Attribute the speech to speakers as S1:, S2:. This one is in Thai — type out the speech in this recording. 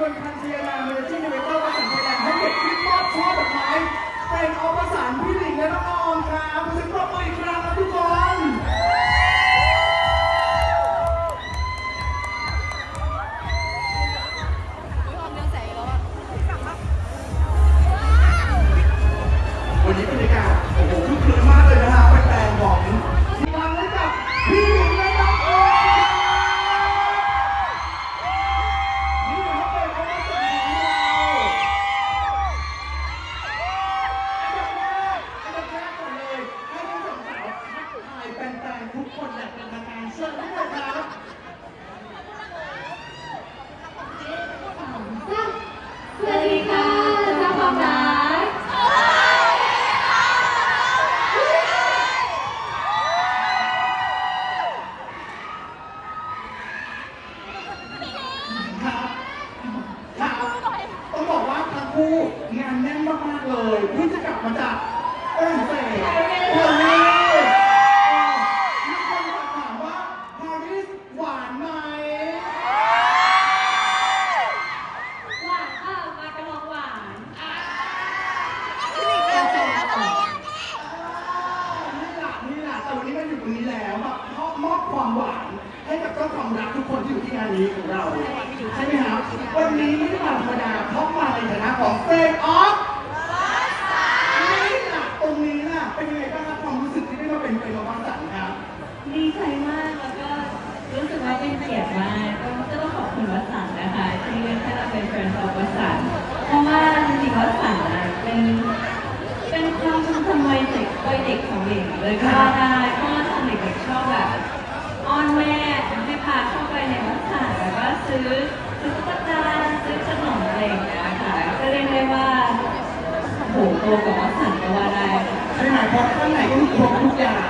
S1: มนคันเซียนาเมูลนิธิเวเตอร์ประสานไทยแลนด์ให้เด็กที่มอบช่อดอกไม้เป็นอวสานพี่ลิ
S2: งและน้องออม
S1: ครับคุณผู้ชม คู่งานแน่นมากๆเลยเพิ่งจะกลับมาจากฝรั่งเศส ให้กับเจ้าความรักทุกคนที่อยู่ที่งานนี้ของเราใช่ไหมครับวันนี้ไม่ได้มาธรรมดาเพราะมาในฐานะของเฟรนออฟนี่ล่ะตรงนี้น่ะเป็นยังไงบ้างครับความรู้สึกที่ได้มาเป็นเฟรนออฟวัสันครับ
S2: ดีใจมากแล้วก็รู้สึกว่าเป็นเกียรติมากก็ก็ต้องขอบคุณวัสันต์นะคะที่เลือกให้เราเป็นแฟนของวัสันต์เพราะว่าจริงๆวัสันต์อะเป็นเป็นความทรงจำวัยเด็กวัยเด็กของเด็กเลยก็ว่าได้เพราะว่าตอนเด็กๆชอบแบบอ้อนแม่ให้พาเข้าไปในวัดสันต์แล้วก็ซื้อซื้อตุ๊กตาซื้อขนมอะไรอย่างเงี้ยค่ะก็เรียกได้ว่า โตกับวัดสันก็ว่าได้ค่ะ
S1: ใช่ไหมเพราะข้างในก็มีครบทุกอย่าง